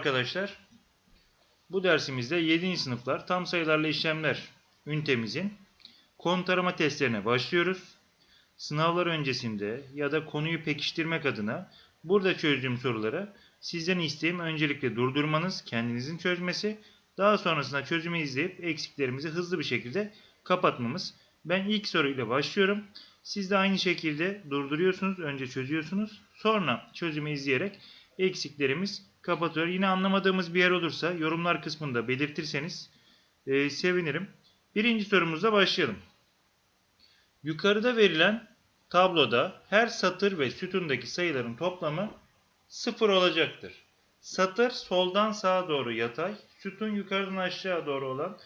arkadaşlar. Bu dersimizde 7. sınıflar tam sayılarla işlemler ünitemizin konu tarama testlerine başlıyoruz. Sınavlar öncesinde ya da konuyu pekiştirmek adına burada çözdüğüm soruları sizden isteğim öncelikle durdurmanız, kendinizin çözmesi, daha sonrasında çözümü izleyip eksiklerimizi hızlı bir şekilde kapatmamız. Ben ilk soruyla başlıyorum. Siz de aynı şekilde durduruyorsunuz, önce çözüyorsunuz, sonra çözümü izleyerek eksiklerimiz kapatıyor. Yine anlamadığımız bir yer olursa yorumlar kısmında belirtirseniz e, sevinirim. Birinci sorumuzla başlayalım. Yukarıda verilen tabloda her satır ve sütundaki sayıların toplamı 0 olacaktır. Satır soldan sağa doğru yatay, sütun yukarıdan aşağı doğru olan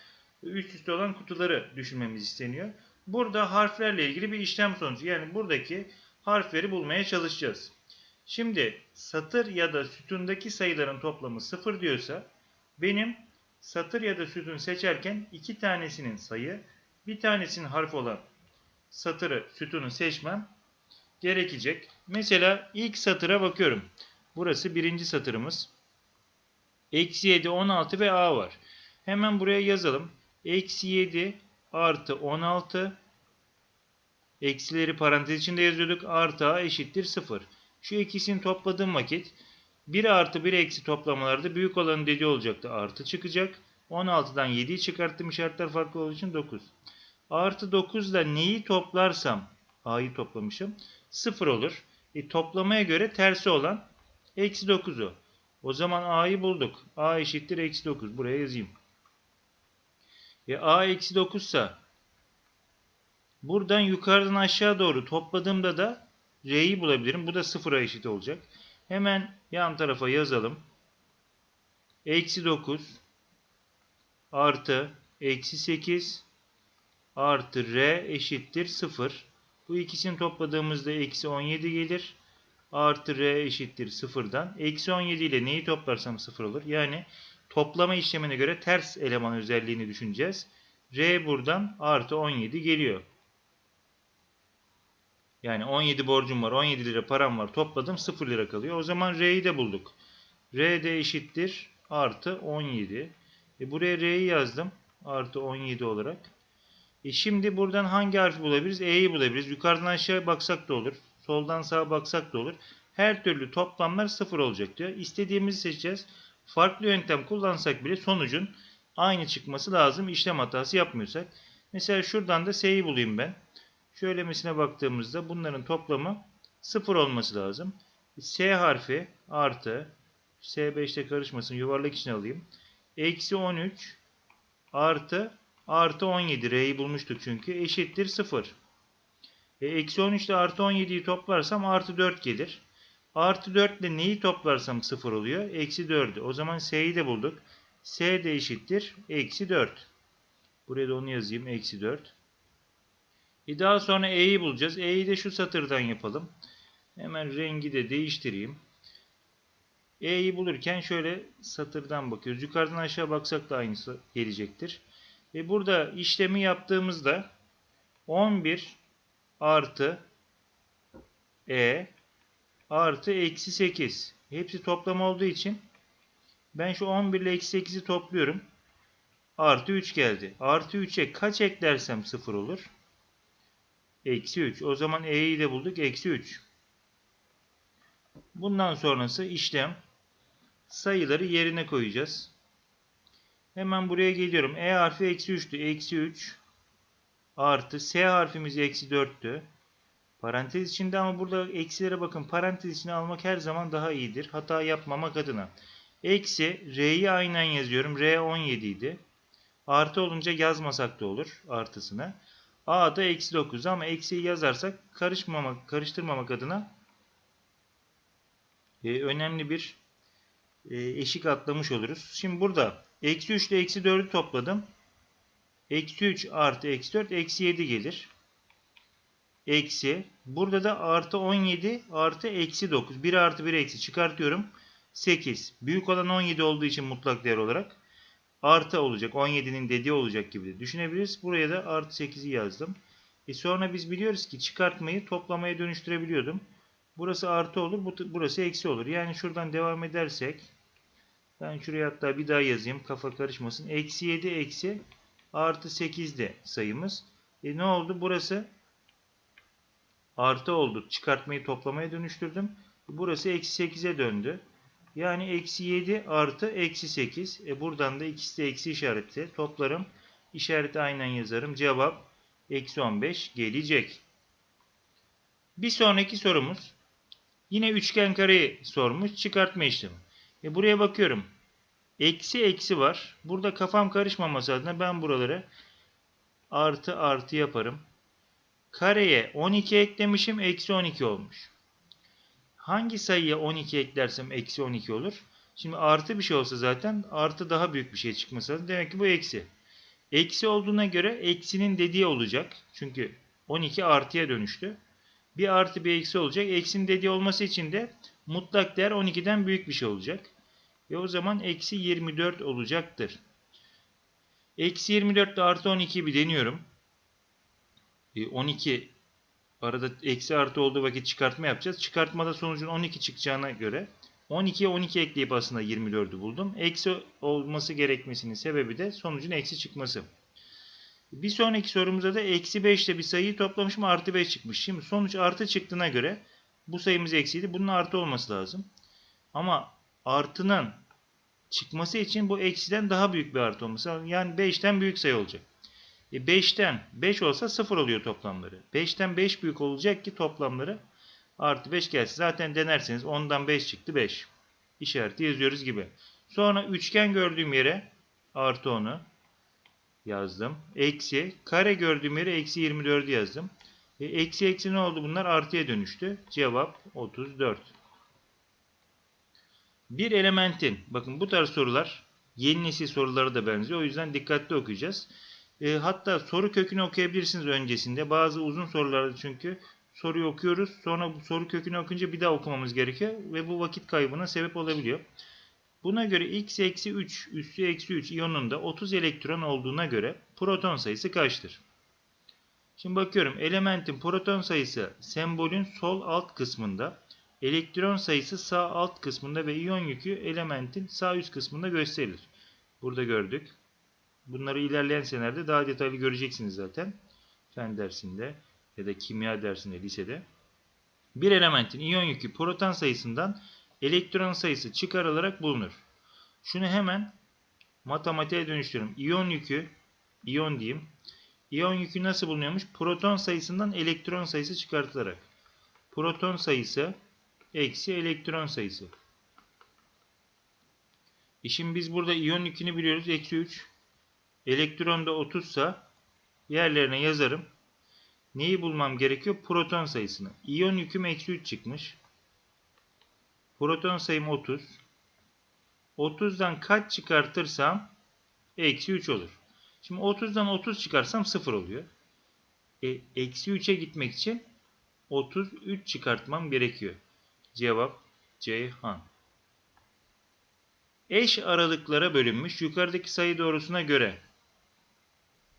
üst üste olan kutuları düşünmemiz isteniyor. Burada harflerle ilgili bir işlem sonucu. Yani buradaki harfleri bulmaya çalışacağız. Şimdi satır ya da sütundaki sayıların toplamı 0 diyorsa benim satır ya da sütun seçerken iki tanesinin sayı, bir tanesinin harf olan satırı, sütunu seçmem gerekecek. Mesela ilk satıra bakıyorum. Burası birinci satırımız. Eksi 7, 16 ve A var. Hemen buraya yazalım. Eksi 7 artı 16 eksileri parantez içinde yazıyorduk. Artı A eşittir 0. Şu ikisini topladığım vakit 1 artı 1 eksi toplamalarda büyük olanın dediği olacaktı. Artı çıkacak. 16'dan 7'yi çıkarttım işaretler farklı olduğu için 9. Artı 9 ile neyi toplarsam A'yı toplamışım. 0 olur. E, toplamaya göre tersi olan eksi 9'u. O zaman A'yı bulduk. A eşittir eksi 9. Buraya yazayım. E, A eksi 9 ise buradan yukarıdan aşağı doğru topladığımda da R'yi bulabilirim. Bu da 0'a eşit olacak. Hemen yan tarafa yazalım. Eksi 9 artı eksi 8 artı R eşittir 0. Bu ikisini topladığımızda eksi 17 gelir. Artı R eşittir 0'dan. Eksi 17 ile neyi toplarsam 0 olur. Yani toplama işlemine göre ters eleman özelliğini düşüneceğiz. R buradan artı 17 geliyor. Yani 17 borcum var, 17 lira param var. Topladım 0 lira kalıyor. O zaman R'yi de bulduk. R de eşittir artı 17. E buraya R'yi yazdım. Artı 17 olarak. E şimdi buradan hangi harfi bulabiliriz? E'yi bulabiliriz. Yukarıdan aşağı baksak da olur. Soldan sağa baksak da olur. Her türlü toplamlar 0 olacak diyor. İstediğimizi seçeceğiz. Farklı yöntem kullansak bile sonucun aynı çıkması lazım. İşlem hatası yapmıyorsak. Mesela şuradan da S'yi bulayım ben. Şöylemesine baktığımızda bunların toplamı 0 olması lazım. S harfi artı S5'te karışmasın yuvarlak içine alayım. Eksi 13 artı artı 17 R'yi bulmuştuk çünkü eşittir 0. E, eksi 13 ile artı 17'yi toplarsam artı 4 gelir. Artı 4 ile neyi toplarsam 0 oluyor? Eksi 4'ü. O zaman S'yi de bulduk. S de eşittir. Eksi 4. Buraya da onu yazayım. Eksi 4. E daha sonra E'yi bulacağız. E'yi de şu satırdan yapalım. Hemen rengi de değiştireyim. E'yi bulurken şöyle satırdan bakıyoruz. Yukarıdan aşağı baksak da aynısı gelecektir. Ve burada işlemi yaptığımızda 11 artı E artı eksi 8. Hepsi toplam olduğu için ben şu 11 ile eksi 8'i topluyorum. Artı 3 geldi. Artı 3'e kaç eklersem 0 olur? Eksi 3. O zaman E'yi de bulduk. Eksi 3. Bundan sonrası işlem. Sayıları yerine koyacağız. Hemen buraya geliyorum. E harfi eksi 3'tü. Eksi 3 artı S harfimiz eksi 4'tü. Parantez içinde ama burada eksilere bakın. Parantez içine almak her zaman daha iyidir. Hata yapmamak adına. Eksi R'yi aynen yazıyorum. R 17 idi. Artı olunca yazmasak da olur artısına. A da eksi 9 ama eksiyi yazarsak karışmamak, karıştırmamak adına e, önemli bir e, eşik atlamış oluruz. Şimdi burada eksi 3 ile eksi 4'ü topladım. Eksi 3 artı eksi 4 eksi 7 gelir. Eksi. Burada da artı 17 artı eksi 9. 1 artı 1 eksi çıkartıyorum. 8. Büyük olan 17 olduğu için mutlak değer olarak artı olacak. 17'nin dediği olacak gibi de düşünebiliriz. Buraya da artı 8'i yazdım. E sonra biz biliyoruz ki çıkartmayı toplamaya dönüştürebiliyordum. Burası artı olur. Burası eksi olur. Yani şuradan devam edersek Ben şuraya hatta bir daha yazayım kafa karışmasın. Eksi 7 eksi artı 8 de sayımız. E ne oldu? Burası artı oldu. Çıkartmayı toplamaya dönüştürdüm. Burası eksi 8'e döndü. Yani eksi 7 artı eksi 8. E buradan da ikisi de eksi işareti. Toplarım. İşareti aynen yazarım. Cevap eksi 15 gelecek. Bir sonraki sorumuz. Yine üçgen kareyi sormuş. Çıkartma işlemi. E buraya bakıyorum. Eksi eksi var. Burada kafam karışmaması adına ben buraları artı artı yaparım. Kareye 12 eklemişim. Eksi 12 olmuş. Hangi sayıya 12 eklersem eksi 12 olur? Şimdi artı bir şey olsa zaten artı daha büyük bir şey çıkması lazım. Demek ki bu eksi. Eksi olduğuna göre eksinin dediği olacak. Çünkü 12 artıya dönüştü. Bir artı bir eksi olacak. Eksinin dediği olması için de mutlak değer 12'den büyük bir şey olacak. Ve o zaman eksi 24 olacaktır. Eksi 24 ile artı 12'yi bir deniyorum. E, 12 arada eksi artı olduğu vakit çıkartma yapacağız. Çıkartmada sonucun 12 çıkacağına göre 12'ye 12 ekleyip aslında 24'ü buldum. Eksi olması gerekmesinin sebebi de sonucun eksi çıkması. Bir sonraki sorumuza da eksi 5 ile bir sayıyı toplamışım artı 5 çıkmış. Şimdi sonuç artı çıktığına göre bu sayımız eksiydi. Bunun artı olması lazım. Ama artının çıkması için bu eksiden daha büyük bir artı olması lazım. Yani 5'ten büyük sayı olacak. E 5'ten 5 olsa 0 oluyor toplamları. 5'ten 5 büyük olacak ki toplamları artı 5 gelsin. Zaten denerseniz 10'dan 5 çıktı 5. İşareti yazıyoruz gibi. Sonra üçgen gördüğüm yere artı 10'u yazdım. Eksi kare gördüğüm yere eksi 24'ü yazdım. E, eksi eksi ne oldu bunlar? Artıya dönüştü. Cevap 34. Bir elementin, bakın bu tarz sorular yeni nesil sorulara da benziyor. O yüzden dikkatli okuyacağız. E, hatta soru kökünü okuyabilirsiniz öncesinde. Bazı uzun sorularda çünkü soruyu okuyoruz. Sonra bu soru kökünü okuyunca bir daha okumamız gerekiyor. Ve bu vakit kaybına sebep olabiliyor. Buna göre x eksi 3 üssü eksi 3 iyonunda 30 elektron olduğuna göre proton sayısı kaçtır? Şimdi bakıyorum elementin proton sayısı sembolün sol alt kısmında, elektron sayısı sağ alt kısmında ve iyon yükü elementin sağ üst kısmında gösterilir. Burada gördük. Bunları ilerleyen senelerde daha detaylı göreceksiniz zaten. Fen dersinde ya da kimya dersinde lisede. Bir elementin iyon yükü proton sayısından elektron sayısı çıkarılarak bulunur. Şunu hemen matematiğe dönüştürüyorum. İyon yükü, iyon diyeyim. İyon yükü nasıl bulunuyormuş? Proton sayısından elektron sayısı çıkartılarak. Proton sayısı eksi elektron sayısı. E şimdi biz burada iyon yükünü biliyoruz. Eksi 3. Elektron da 30 sa yerlerine yazarım. Neyi bulmam gerekiyor? Proton sayısını. İyon yüküm eksi 3 çıkmış. Proton sayım 30. 30'dan kaç çıkartırsam eksi 3 olur. Şimdi 30'dan 30 çıkarsam 0 oluyor. E, eksi 3'e gitmek için 33 çıkartmam gerekiyor. Cevap Ceyhan. Eş aralıklara bölünmüş yukarıdaki sayı doğrusuna göre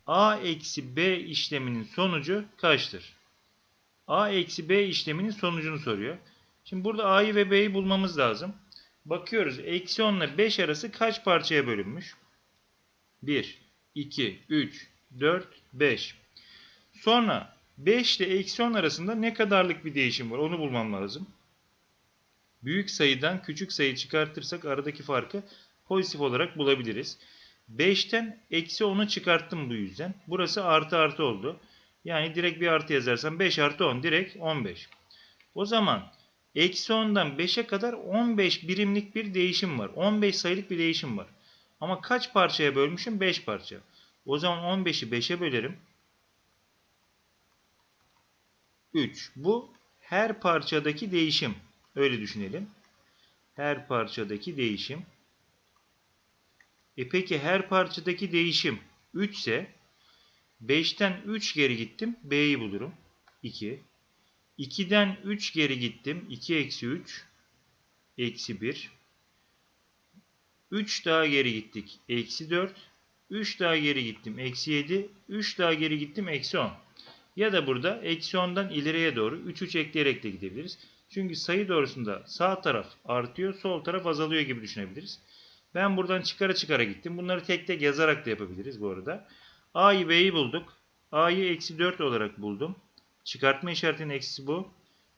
A eksi B işleminin sonucu kaçtır? A eksi B işleminin sonucunu soruyor. Şimdi burada A'yı ve B'yi bulmamız lazım. Bakıyoruz. Eksi 10 ile 5 arası kaç parçaya bölünmüş? 1, 2, 3, 4, 5. Sonra 5 ile eksi 10 arasında ne kadarlık bir değişim var? Onu bulmam lazım. Büyük sayıdan küçük sayı çıkartırsak aradaki farkı pozitif olarak bulabiliriz. 5'ten eksi 10'u çıkarttım bu yüzden. Burası artı artı oldu. Yani direkt bir artı yazarsam 5 artı 10 direkt 15. O zaman Eksi 10'dan 5'e kadar 15 birimlik bir değişim var. 15 sayılık bir değişim var. Ama kaç parçaya bölmüşüm? 5 parça. O zaman 15'i 5'e bölerim. 3. Bu her parçadaki değişim. Öyle düşünelim. Her parçadaki değişim. E peki her parçadaki değişim 3 ise 5'ten 3 geri gittim. B'yi bulurum. 2. 2'den 3 geri gittim. 2 eksi 3. Eksi 1. 3 daha geri gittik. Eksi 4. 3 daha geri gittim. Eksi 7. 3 daha geri gittim. Eksi 10. Ya da burada eksi 10'dan ileriye doğru 3 3 ekleyerek de gidebiliriz. Çünkü sayı doğrusunda sağ taraf artıyor, sol taraf azalıyor gibi düşünebiliriz. Ben buradan çıkara çıkara gittim. Bunları tek tek yazarak da yapabiliriz bu arada. A'yı B'yi bulduk. A'yı eksi 4 olarak buldum. Çıkartma işaretinin eksisi bu.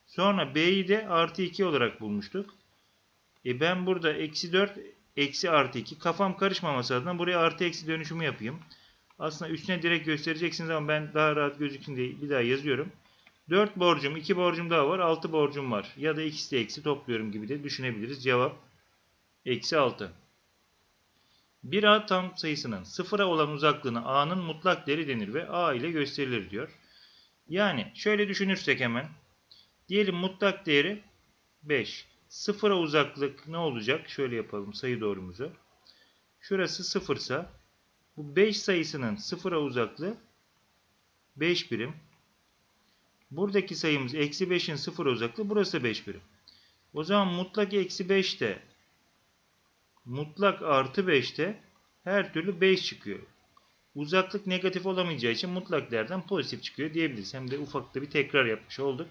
Sonra B'yi de artı 2 olarak bulmuştuk. E ben burada eksi 4 eksi artı 2 kafam karışmaması adına buraya artı eksi dönüşümü yapayım. Aslında üstüne direkt göstereceksiniz ama ben daha rahat gözüksün diye bir daha yazıyorum. 4 borcum, 2 borcum daha var, 6 borcum var. Ya da ikisi de eksi topluyorum gibi de düşünebiliriz. Cevap eksi 6. Bir A tam sayısının sıfıra olan uzaklığına A'nın mutlak değeri denir ve A ile gösterilir diyor. Yani şöyle düşünürsek hemen. Diyelim mutlak değeri 5. Sıfıra uzaklık ne olacak? Şöyle yapalım sayı doğrumuzu. Şurası sıfırsa bu 5 sayısının sıfıra uzaklığı 5 birim. Buradaki sayımız eksi 5'in sıfıra uzaklığı burası da 5 birim. O zaman mutlak eksi 5'te mutlak artı 5'te her türlü 5 çıkıyor. Uzaklık negatif olamayacağı için mutlak değerden pozitif çıkıyor diyebiliriz. Hem de ufakta bir tekrar yapmış olduk.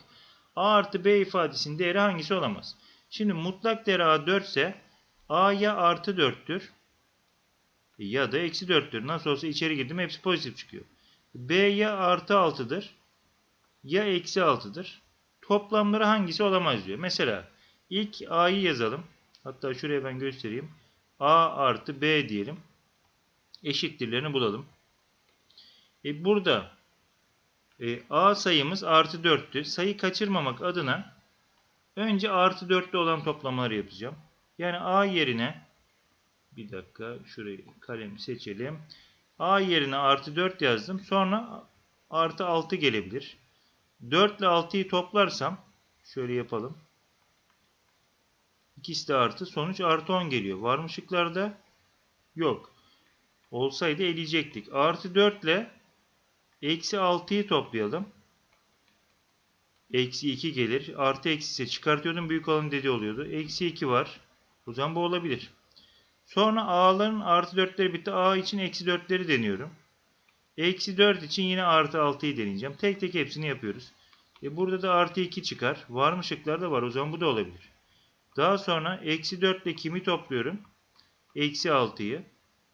A artı B ifadesinin değeri hangisi olamaz? Şimdi mutlak değeri A 4 ise A ya artı 4'tür ya da eksi 4'tür. Nasıl olsa içeri girdim hepsi pozitif çıkıyor. B ya artı 6'dır ya eksi 6'dır. Toplamları hangisi olamaz diyor. Mesela ilk A'yı yazalım. Hatta şuraya ben göstereyim. A artı B diyelim. Eşittirlerini bulalım. E burada e, A sayımız artı 4'tü. Sayı kaçırmamak adına önce artı 4'te olan toplamaları yapacağım. Yani A yerine bir dakika şurayı kalemi seçelim. A yerine artı 4 yazdım. Sonra artı 6 gelebilir. 4 ile 6'yı toplarsam şöyle yapalım. İkisi de artı. Sonuç artı 10 geliyor. Var mı şıklarda? Yok. Olsaydı eleyecektik. Artı 4 ile eksi 6'yı toplayalım. Eksi 2 gelir. Artı eksi ise çıkartıyordum. Büyük olan dedi oluyordu. Eksi 2 var. O zaman bu olabilir. Sonra A'ların artı 4'leri bitti. A için eksi 4'leri deniyorum. Eksi 4 için yine artı 6'yı deneyeceğim. Tek tek hepsini yapıyoruz. E burada da artı 2 çıkar. Var mı şıklarda var. O zaman bu da olabilir. Daha sonra eksi 4 ile kimi topluyorum? Eksi 6'yı.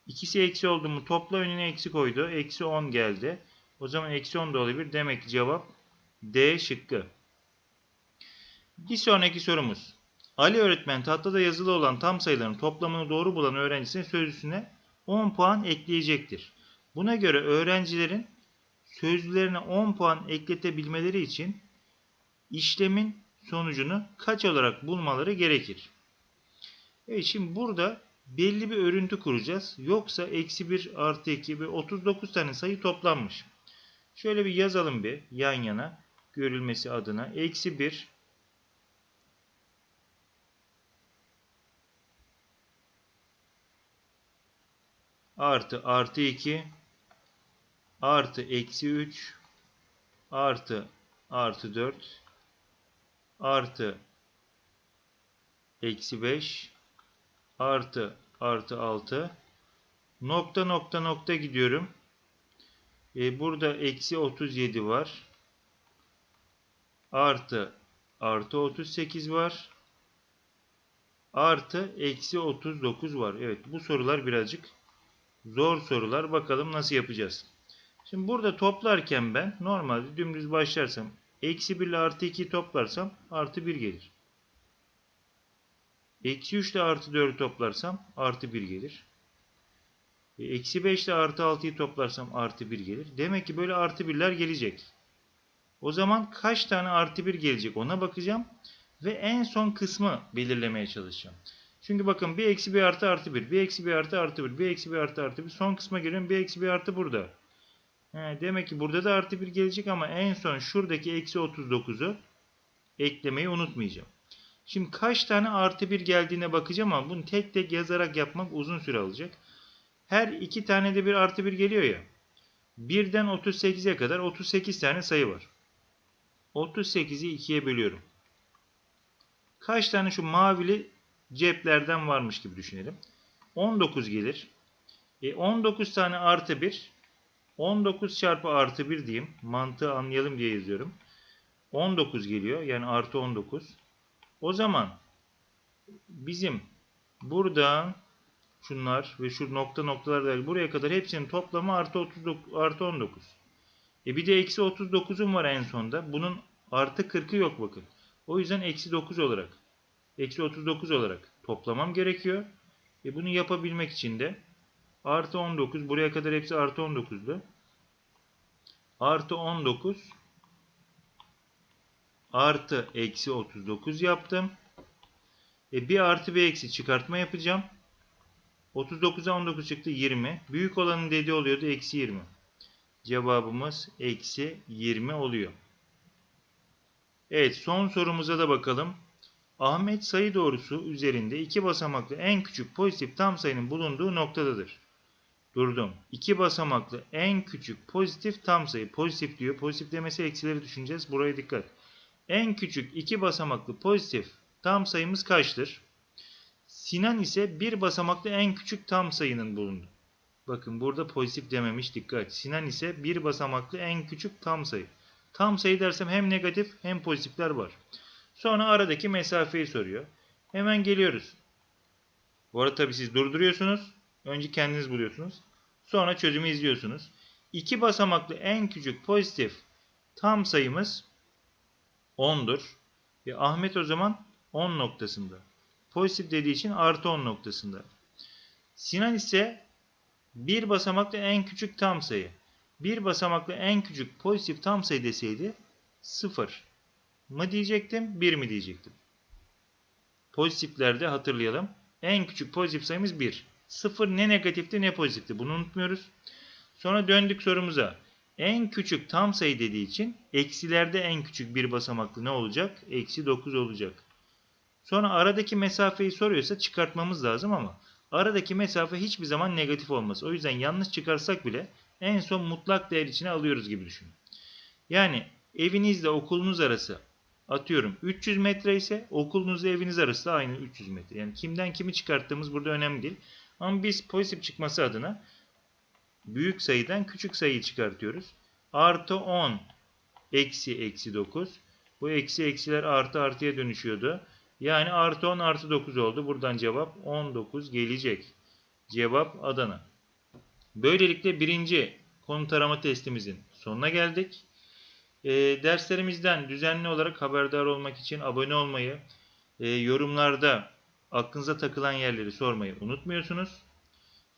İkisi eksi oldu mu topla önüne eksi koydu. Eksi 10 geldi. O zaman eksi 10 da olabilir. Demek ki cevap D şıkkı. Bir sonraki sorumuz. Ali öğretmen tahtada yazılı olan tam sayıların toplamını doğru bulan öğrencisinin sözlüsüne 10 puan ekleyecektir. Buna göre öğrencilerin sözlülerine 10 puan ekletebilmeleri için işlemin sonucunu kaç olarak bulmaları gerekir? Evet şimdi burada belli bir örüntü kuracağız. Yoksa eksi 1 artı 2 ve 39 tane sayı toplanmış. Şöyle bir yazalım bir yan yana görülmesi adına. Eksi 1 artı artı 2 artı eksi 3 artı artı 4 artı eksi 5 artı artı 6 nokta nokta nokta gidiyorum. E, burada eksi 37 var. Artı artı 38 var. Artı eksi 39 var. Evet bu sorular birazcık zor sorular. Bakalım nasıl yapacağız. Şimdi burada toplarken ben normalde dümdüz başlarsam eksi 1 ile artı 2 toplarsam artı 1 gelir. Eksi 3 ile artı 4'ü toplarsam artı 1 gelir. E, eksi 5 ile artı 6'yı toplarsam artı 1 gelir. Demek ki böyle artı 1'ler gelecek. O zaman kaç tane artı 1 gelecek ona bakacağım. Ve en son kısmı belirlemeye çalışacağım. Çünkü bakın bir eksi bir artı artı 1. Bir eksi bir artı artı 1. Bir eksi bir artı artı 1. Son kısma geliyorum. Bir eksi bir artı burada. Demek ki burada da artı 1 gelecek ama en son şuradaki eksi 39'u eklemeyi unutmayacağım. Şimdi kaç tane artı 1 geldiğine bakacağım ama bunu tek tek yazarak yapmak uzun süre alacak. Her iki tane de bir artı 1 geliyor ya. 1'den 38'e kadar 38 tane sayı var. 38'i 2'ye bölüyorum. Kaç tane şu mavili ceplerden varmış gibi düşünelim. 19 gelir. E 19 tane artı 1. 19 çarpı artı 1 diyeyim. Mantığı anlayalım diye yazıyorum. 19 geliyor. Yani artı 19. O zaman bizim buradan şunlar ve şu nokta noktalar dahil buraya kadar hepsinin toplamı artı 39 artı 19. E bir de eksi 39'um var en sonda. Bunun artı 40'ı yok bakın. O yüzden eksi 9 olarak eksi 39 olarak toplamam gerekiyor. E bunu yapabilmek için de artı 19 buraya kadar hepsi artı 19'du. Artı 19 artı eksi 39 yaptım. E bir artı bir eksi çıkartma yapacağım. 39'a 19 çıktı 20. Büyük olanın dediği oluyordu eksi 20. Cevabımız eksi 20 oluyor. Evet son sorumuza da bakalım. Ahmet sayı doğrusu üzerinde iki basamaklı en küçük pozitif tam sayının bulunduğu noktadadır. Durdum. İki basamaklı en küçük pozitif tam sayı. Pozitif diyor. Pozitif demesi eksileri düşüneceğiz. Buraya dikkat. En küçük iki basamaklı pozitif tam sayımız kaçtır? Sinan ise bir basamaklı en küçük tam sayının bulundu. Bakın burada pozitif dememiş dikkat. Sinan ise bir basamaklı en küçük tam sayı. Tam sayı dersem hem negatif hem pozitifler var. Sonra aradaki mesafeyi soruyor. Hemen geliyoruz. Bu arada tabii siz durduruyorsunuz. Önce kendiniz buluyorsunuz. Sonra çözümü izliyorsunuz. İki basamaklı en küçük pozitif tam sayımız 10'dur. Ve Ahmet o zaman 10 noktasında. Pozitif dediği için artı 10 noktasında. Sinan ise bir basamaklı en küçük tam sayı. Bir basamaklı en küçük pozitif tam sayı deseydi 0 mı diyecektim, 1 mi diyecektim. Pozitiflerde hatırlayalım. En küçük pozitif sayımız 1. 0 ne negatifti ne pozitifti. Bunu unutmuyoruz. Sonra döndük sorumuza. En küçük tam sayı dediği için eksilerde en küçük bir basamaklı ne olacak? Eksi 9 olacak. Sonra aradaki mesafeyi soruyorsa çıkartmamız lazım ama aradaki mesafe hiçbir zaman negatif olmaz. O yüzden yanlış çıkarsak bile en son mutlak değer içine alıyoruz gibi düşünün. Yani evinizle okulunuz arası atıyorum 300 metre ise okulunuzla eviniz arası da aynı 300 metre. Yani kimden kimi çıkarttığımız burada önemli değil. Ama biz pozitif çıkması adına büyük sayıdan küçük sayıyı çıkartıyoruz. Artı 10 eksi eksi 9. Bu eksi eksiler artı artıya dönüşüyordu. Yani artı 10 artı 9 oldu. Buradan cevap 19 gelecek. Cevap Adana. Böylelikle birinci konu tarama testimizin sonuna geldik. E, derslerimizden düzenli olarak haberdar olmak için abone olmayı, e, yorumlarda aklınıza takılan yerleri sormayı unutmuyorsunuz.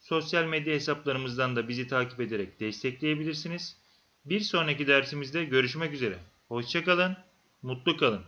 Sosyal medya hesaplarımızdan da bizi takip ederek destekleyebilirsiniz. Bir sonraki dersimizde görüşmek üzere. Hoşçakalın, mutlu kalın.